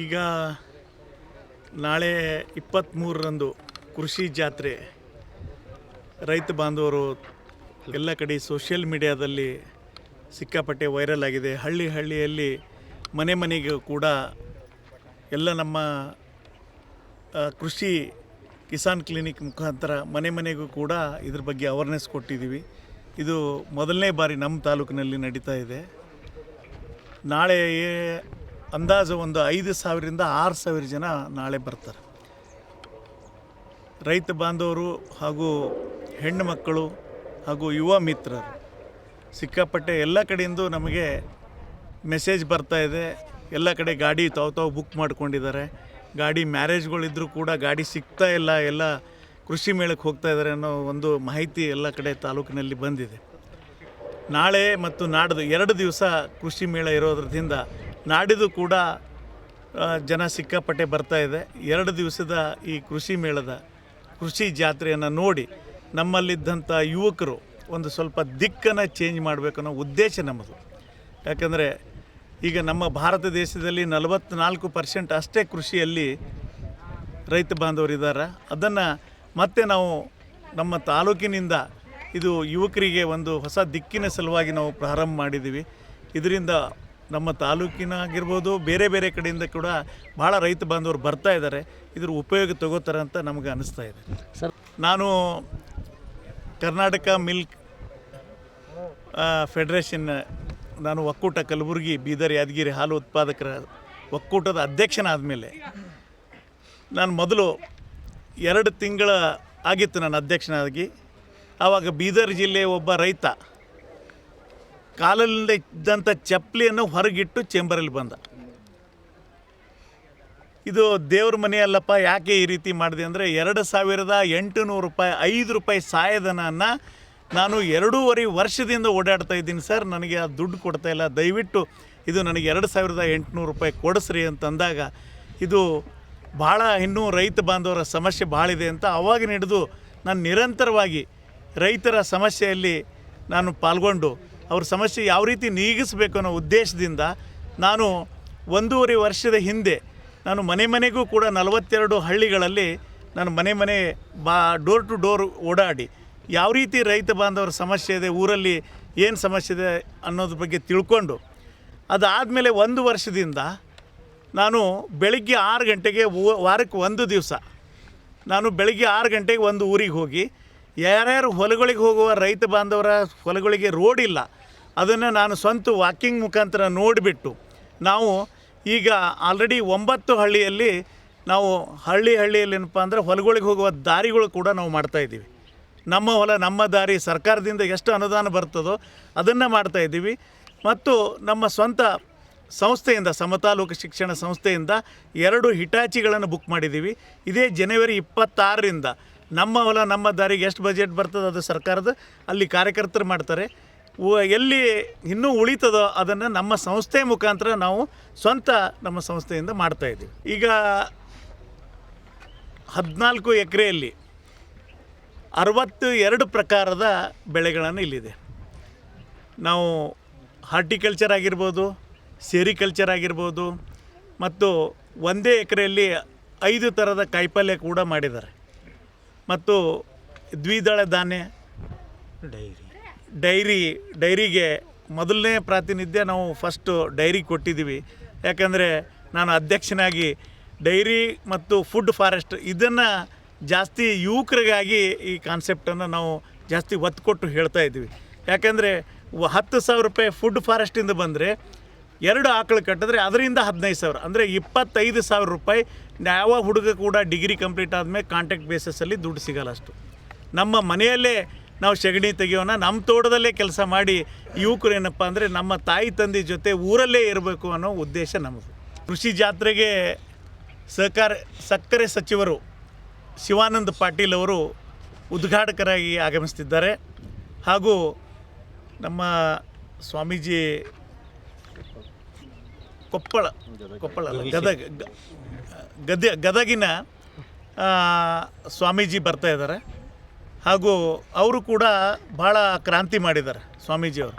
ಈಗ ನಾಳೆ ಇಪ್ಪತ್ತ್ಮೂರರಂದು ಕೃಷಿ ಜಾತ್ರೆ. ರೈತ ಬಾಂಧವರು ಎಲ್ಲ ಕಡೆ ಸೋಷಿಯಲ್ ಮೀಡಿಯಾದಲ್ಲಿ ಸಿಕ್ಕಾಪಟ್ಟೆ ವೈರಲ್ ಆಗಿದೆ. ಹಳ್ಳಿ ಹಳ್ಳಿಯಲ್ಲಿ ಮನೆ ಮನೆಗೂ ಕೂಡ ಎಲ್ಲ ನಮ್ಮ ಕೃಷಿ ಕಿಸಾನ್ ಕ್ಲಿನಿಕ್ ಮುಖಾಂತರ ಮನೆ ಮನೆಗೂ ಕೂಡ ಇದ್ರ ಬಗ್ಗೆ ಅವೇರ್ನೆಸ್ ಕೊಟ್ಟಿದ್ದೀವಿ. ಇದು ಮೊದಲನೇ ಬಾರಿ ನಮ್ಮ ತಾಲೂಕಿನಲ್ಲಿ ನಡೀತಾ ಇದೆ. ನಾಳೆ ಅಂದಾಜು ಒಂದು ಐದು ಸಾವಿರದಿಂದ ಆರು ಸಾವಿರ ಜನ ನಾಳೆ ಬರ್ತಾರೆ. ರೈತ ಬಾಂಧವರು ಹಾಗೂ ಹೆಣ್ಣು ಮಕ್ಕಳು ಹಾಗೂ ಯುವ ಮಿತ್ರರು ಸಿಕ್ಕಾಪಟ್ಟೆ ಎಲ್ಲ ಕಡೆಯಿಂದ ನಮಗೆ ಮೆಸೇಜ್ ಬರ್ತಾ ಇದೆ. ಎಲ್ಲ ಕಡೆ ಗಾಡಿ ತಾವು ತಾವು ಬುಕ್ ಮಾಡ್ಕೊಂಡಿದ್ದಾರೆ. ಗಾಡಿ ಮ್ಯಾರೇಜ್ಗಳಿದ್ದರೂ ಕೂಡ ಗಾಡಿ ಸಿಗ್ತಾ ಇಲ್ಲ. ಎಲ್ಲ ಕೃಷಿ ಮೇಳಕ್ಕೆ ಹೋಗ್ತಾ ಇದ್ದಾರೆ ಅನ್ನೋ ಒಂದು ಮಾಹಿತಿ ಎಲ್ಲ ಕಡೆ ತಾಲೂಕಿನಲ್ಲಿ ಬಂದಿದೆ. ನಾಳೆ ಮತ್ತು ನಾಡ್ದು ಎರಡು ದಿವಸ ಕೃಷಿ ಮೇಳ ಇರೋದ್ರಿಂದ ನಾಡಿದ್ದು ಕೂಡ ಜನ ಸಿಕ್ಕಾಪಟ್ಟೆ ಬರ್ತಾ ಇದೆ. ಎರಡು ದಿವಸದ ಈ ಕೃಷಿ ಮೇಳದ, ಕೃಷಿ ಜಾತ್ರೆಯನ್ನು ನೋಡಿ ನಮ್ಮಲ್ಲಿದ್ದಂಥ ಯುವಕರು ಒಂದು ಸ್ವಲ್ಪ ದಿಕ್ಕನ್ನು ಚೇಂಜ್ ಮಾಡಬೇಕನ್ನೋ ಉದ್ದೇಶ ನಮ್ಮದು. ಯಾಕಂದರೆ, ಈಗ ನಮ್ಮ ಭಾರತ ದೇಶದಲ್ಲಿ ನಲವತ್ತ್ನಾಲ್ಕು ಪರ್ಸೆಂಟ್ ಅಷ್ಟೇ ಕೃಷಿಯಲ್ಲಿ ರೈತ ಬಾಂಧವರಿದ್ದಾರೆ ಅದನ್ನು ಮತ್ತೆ ನಾವು ನಮ್ಮ ತಾಲೂಕಿನಿಂದ ಇದು ಯುವಕರಿಗೆ ಒಂದು ಹೊಸ ದಿಕ್ಕಿನ ಸಲುವಾಗಿ ನಾವು ಪ್ರಾರಂಭ ಮಾಡಿದ್ದೀವಿ ಇದರಿಂದ ನಮ್ಮ ತಾಲೂಕಿನ ಆಗಿರ್ಬೋದು ಬೇರೆ ಬೇರೆ ಕಡೆಯಿಂದ ಕೂಡ ಭಾಳ ರೈತ ಬಾಂಧವರು ಬರ್ತಾ ಇದ್ದಾರೆ. ಇದ್ರ ಉಪಯೋಗ ತಗೋತಾರೆ ಅಂತ ನಮಗೆ ಅನಿಸ್ತಾ ಇದೆ. ಸರ್. ನಾನು ಕರ್ನಾಟಕ ಮಿಲ್ಕ್ ಫೆಡರೇಷನ್ ನಾನು ಒಕ್ಕೂಟ ಕಲಬುರಗಿ ಬೀದರ್ ಯಾದಗಿರಿ ಹಾಲು ಉತ್ಪಾದಕರ ಒಕ್ಕೂಟದ ಅಧ್ಯಕ್ಷನಾದ ಮೇಲೆ ನಾನು ಮೊದಲು ಎರಡು ತಿಂಗಳ ಆಗಿತ್ತು ನಾನು ಅಧ್ಯಕ್ಷನಾಗಿ. ಆವಾಗ ಬೀದರ್ ಜಿಲ್ಲೆ ಒಬ್ಬ ರೈತ. ಕಾಲಲ್ಲಿ ಇದ್ದಂಥ ಚಪ್ಪಲಿಯನ್ನು ಹೊರಗಿಟ್ಟು ಚೇಂಬರಲ್ಲಿ ಬಂದ. ಇದು ದೇವ್ರ ಮನೆಯಲ್ಲಪ್ಪ ಯಾಕೆ ಈ ರೀತಿ ಮಾಡಿದೆ ಅಂದರೆ ಎರಡು ಸಾವಿರದ ಎಂಟು ನೂರು ರೂಪಾಯಿ, ಐದು ರೂಪಾಯಿ ಸಹಾಯಧನನ ನಾನು ಎರಡೂವರೆ ವರ್ಷದಿಂದ ಓಡಾಡ್ತಾ ಇದ್ದೀನಿ ಸರ್. ನನಗೆ ಆ ದುಡ್ಡು ಕೊಡ್ತಾ ಇಲ್ಲ. ದಯವಿಟ್ಟು ಇದು ನನಗೆ ಎರಡು ಸಾವಿರದ ಎಂಟುನೂರು ರೂಪಾಯಿ ಕೊಡಿಸ್ರಿ ಅಂತಂದಾಗ ಇದು ಭಾಳ ಇನ್ನೂ ರೈತ ಬಾಂಧವರ ಸಮಸ್ಯೆ ಭಾಳ ಇದೆ ಅಂತ ಅವಾಗ ಹಿಡಿದು ನಾನು ನಿರಂತರವಾಗಿ ರೈತರ ಸಮಸ್ಯೆಯಲ್ಲಿ ನಾನು ಪಾಲ್ಗೊಂಡು ಅವ್ರ ಸಮಸ್ಯೆ ಯಾವ ರೀತಿ ನೀಗಿಸಬೇಕು ಅನ್ನೋ ಉದ್ದೇಶದಿಂದ ನಾನು ಒಂದೂವರೆ ವರ್ಷದ ಹಿಂದೆ ನಾನು ಮನೆ ಮನೆಗೂ ಕೂಡ ನಲವತ್ತೆರಡು ಹಳ್ಳಿಗಳಲ್ಲಿ ನಾನು ಮನೆ ಮನೆ ಬಾ ಡೋರ್ ಟು ಡೋರ್ ಓಡಾಡಿ ಯಾವ ರೀತಿ ರೈತ ಬಾಂಧವರ ಸಮಸ್ಯೆ ಇದೆ, ಊರಲ್ಲಿ ಏನು ಸಮಸ್ಯೆ ಇದೆ ಅನ್ನೋದ್ರ ಬಗ್ಗೆ ತಿಳ್ಕೊಂಡು ಅದಾದಮೇಲೆ ಒಂದು ವರ್ಷದಿಂದ ನಾನು ಬೆಳಗ್ಗೆ ಆರು ಗಂಟೆಗೆ ವಾರಕ್ಕೆ ಒಂದು ದಿವಸ ನಾನು ಬೆಳಗ್ಗೆ ಆರು ಗಂಟೆಗೆ ಒಂದು ಊರಿಗೆ ಹೋಗಿ ಯಾರ್ಯಾರು ಹೊಲಗಳಿಗೆ ಹೋಗುವ ರೈತ ಬಾಂಧವರ ಹೊಲಗಳಿಗೆ ರೋಡ್ ಇಲ್ಲ ಅದನ್ನು ನಾನು ಸ್ವಂತ ವಾಕಿಂಗ್ ಮುಖಾಂತರ ನೋಡಿಬಿಟ್ಟು ನಾವು ಈಗ ಆಲ್ರೆಡಿ ಒಂಬತ್ತು ಹಳ್ಳಿಯಲ್ಲಿ ನಾವು ಹಳ್ಳಿ ಹಳ್ಳಿಯಲ್ಲಿ ಏನಪ್ಪ ಅಂದರೆ ಹೊಲಗಳಿಗೆ ಹೋಗುವ ದಾರಿಗಳು ಕೂಡ ನಾವು ಮಾಡ್ತಾಯಿದ್ದೀವಿ ನಮ್ಮ ಹೊಲ, ನಮ್ಮ ದಾರಿ, ಸರ್ಕಾರದಿಂದ ಎಷ್ಟು ಅನುದಾನ ಬರ್ತದೋ ಅದನ್ನು ಮಾಡ್ತಾಯಿದ್ದೀವಿ ಮತ್ತು ನಮ್ಮ ಸ್ವಂತ ಸಂಸ್ಥೆಯಿಂದ, ಸಮತಾಲೂಕು ಶಿಕ್ಷಣ ಸಂಸ್ಥೆಯಿಂದ ಎರಡು ಹಿಟಾಚಿಗಳನ್ನು ಬುಕ್ ಮಾಡಿದ್ದೀವಿ. ಇದೇ ಜನವರಿ ಇಪ್ಪತ್ತಾರರಿಂದ ನಮ್ಮ ಹೊಲ, ನಮ್ಮ ದಾರಿಗೆ ಎಷ್ಟು ಬಜೆಟ್ ಬರ್ತದೆ ಅದು ಸರ್ಕಾರದ, ಅಲ್ಲಿ ಕಾರ್ಯಕರ್ತರು ಮಾಡ್ತಾರೆ. ಎಲ್ಲಿ ಇನ್ನೂ ಉಳಿತದೋ ಅದನ್ನು ನಮ್ಮ ಸಂಸ್ಥೆ ಮುಖಾಂತರ ನಾವು ಸ್ವಂತ ನಮ್ಮ ಸಂಸ್ಥೆಯಿಂದ ಮಾಡ್ತಾಯಿದ್ದೀವಿ ಈಗ ಹದಿನಾಲ್ಕು ಎಕರೆಯಲ್ಲಿ ಅರವತ್ತು ಎರಡು ಪ್ರಕಾರದ ಬೆಳೆಗಳನ್ನು ಇಲ್ಲಿದೆ. ನಾವು ಹಾರ್ಟಿಕಲ್ಚರ್ ಆಗಿರ್ಬೋದು, ಸೇರಿಕಲ್ಚರ್ ಆಗಿರ್ಬೋದು, ಮತ್ತು ಒಂದೇ ಎಕರೆಯಲ್ಲಿ ಐದು ಥರದ ಕಾಯಿಪಲ್ಯ ಕೂಡ ಮಾಡಿದ್ದಾರೆ. ಮತ್ತು ದ್ವಿದಳ ಧಾನ್ಯ, ಡೈರಿ. ಡೈರಿ, ಡೈರಿಗೆ ಮೊದಲನೇ ಪ್ರಾತಿನಿಧ್ಯ ನಾವು ಫಸ್ಟು ಡೈರಿ ಕೊಟ್ಟಿದ್ದೀವಿ. ಯಾಕಂದರೆ ನಾನು ಅಧ್ಯಕ್ಷನಾಗಿ ಡೈರಿ ಮತ್ತು ಫುಡ್ ಫಾರೆಸ್ಟ್ ಇದನ್ನು ಜಾಸ್ತಿ ಯುವಕರಿಗಾಗಿ ಈ ಕಾನ್ಸೆಪ್ಟನ್ನು ನಾವು ಜಾಸ್ತಿ ಒತ್ತು ಕೊಟ್ಟು ಹೇಳ್ತಾ ಇದ್ದೀವಿ. ಯಾಕಂದರೆ ಹತ್ತು ಸಾವಿರ ರೂಪಾಯಿ ಫುಡ್ ಫಾರೆಸ್ಟಿಂದ ಬಂದರೆ ಎರಡು ಆಕಳು ಕಟ್ಟಿದ್ರೆ ಅದರಿಂದ ಹದಿನೈದು ಸಾವಿರ, ಅಂದರೆ ಇಪ್ಪತ್ತೈದು ಸಾವಿರ ರೂಪಾಯಿ ಯಾವ ಹುಡುಗ ಕೂಡ ಡಿಗ್ರಿ ಕಂಪ್ಲೀಟ್ ಆದಮೇಲೆ ಕಾಂಟ್ಯಾಕ್ಟ್ ಬೇಸಸ್ಸಲ್ಲಿ ದುಡ್ಡು ಸಿಗಲ್ಲ ಅಷ್ಟು. ನಮ್ಮ ಮನೆಯಲ್ಲೇ ನಾವು ಸಗಣಿ ತೆಗಿಯೋಣ ನಮ್ಮ ತೋಟದಲ್ಲೇ ಕೆಲಸ ಮಾಡಿ, ಯುವಕರು ಏನಪ್ಪ ಅಂದರೆ ನಮ್ಮ ತಾಯಿ ತಂದೆ ಜೊತೆ ಊರಲ್ಲೇ ಇರಬೇಕು ಅನ್ನೋ ಉದ್ದೇಶ ನಮ್ಮದು ಕೃಷಿ ಜಾತ್ರೆಗೆ ಸಹಕಾರ, ಸಕ್ಕರೆ ಸಚಿವರು ಶಿವಾನಂದ ಪಾಟೀಲ್ ಅವರು ಉದ್ಘಾಟಕರಾಗಿ ಆಗಮಿಸ್ತಿದ್ದಾರೆ. ಹಾಗೂ ನಮ್ಮ ಸ್ವಾಮೀಜಿ ಕೊಪ್ಪಳ ಕೊಪ್ಪಳ ಗದಗ ಗದ್ಯ ಗದ ಗದಗಿನ ಸ್ವಾಮೀಜಿ ಬರ್ತಾ ಇದ್ದಾರೆ. ಹಾಗೂ ಅವರು ಕೂಡ ಭಾಳ ಕ್ರಾಂತಿ ಮಾಡಿದ್ದಾರೆ ಸ್ವಾಮೀಜಿಯವರು.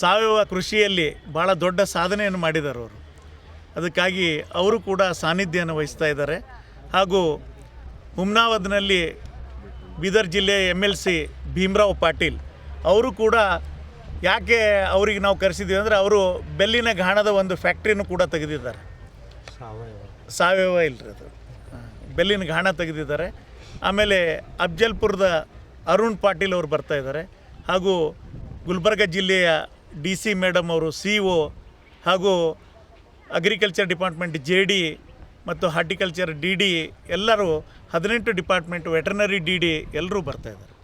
ಸಾವಯವ ಕೃಷಿಯಲ್ಲಿ ಭಾಳ ದೊಡ್ಡ ಸಾಧನೆಯನ್ನು ಮಾಡಿದ್ದಾರೆ ಅವರು. ಅದಕ್ಕಾಗಿ ಅವರು ಕೂಡ ಸಾನ್ನಿಧ್ಯವನ್ನು ವಹಿಸ್ತಾ ಇದ್ದಾರೆ. ಹಾಗೂ ಹುಮ್ನಾವದ್ನಲ್ಲಿ ಬೀದರ್ ಜಿಲ್ಲೆ M L C Bhimrao Patil ಅವರು ಕೂಡ ಯಾಕೆ ಅವರಿಗೆ ನಾವು ಕರೆಸಿದ್ದೀವಿ ಅಂದರೆ ಅವರು ಬೆಲ್ಲಿನ ಘಾಣದ ಒಂದು ಫ್ಯಾಕ್ಟ್ರಿನೂ ಕೂಡ ತೆಗೆದಿದ್ದಾರೆ. ಸಾವಯವ. ಸಾವಯವ ಇಲ್ಲರಿ ಅದು. ಬೆಲ್ಲಿನ ಘಾಣ ತೆಗೆದಿದ್ದಾರೆ. ಆಮೇಲೆ ಅಫ್ಜಲ್ಪುರದ ಅರುಣ್ ಪಾಟೀಲ್ ಅವರು ಬರ್ತಾ ಇದ್ದಾರೆ. ಹಾಗೂ ಗುಲ್ಬರ್ಗ ಜಿಲ್ಲೆಯ ಡಿ ಸಿ ಮೇಡಮ್ ಅವರು, ಸಿ ಒ ಹಾಗೂ ಅಗ್ರಿಕಲ್ಚರ್ ಡಿಪಾರ್ಟ್ಮೆಂಟ್ ಜೆ ಡಿ ಮತ್ತು ಹಾರ್ಟಿಕಲ್ಚರ್ ಡಿ ಡಿ ಎಲ್ಲರೂ ಹದಿನೆಂಟು ಡಿಪಾರ್ಟ್ಮೆಂಟ್ ವೆಟರ್ನರಿ ಡಿ ಡಿ ಎಲ್ಲರೂ ಬರ್ತಾ ಇದ್ದಾರೆ.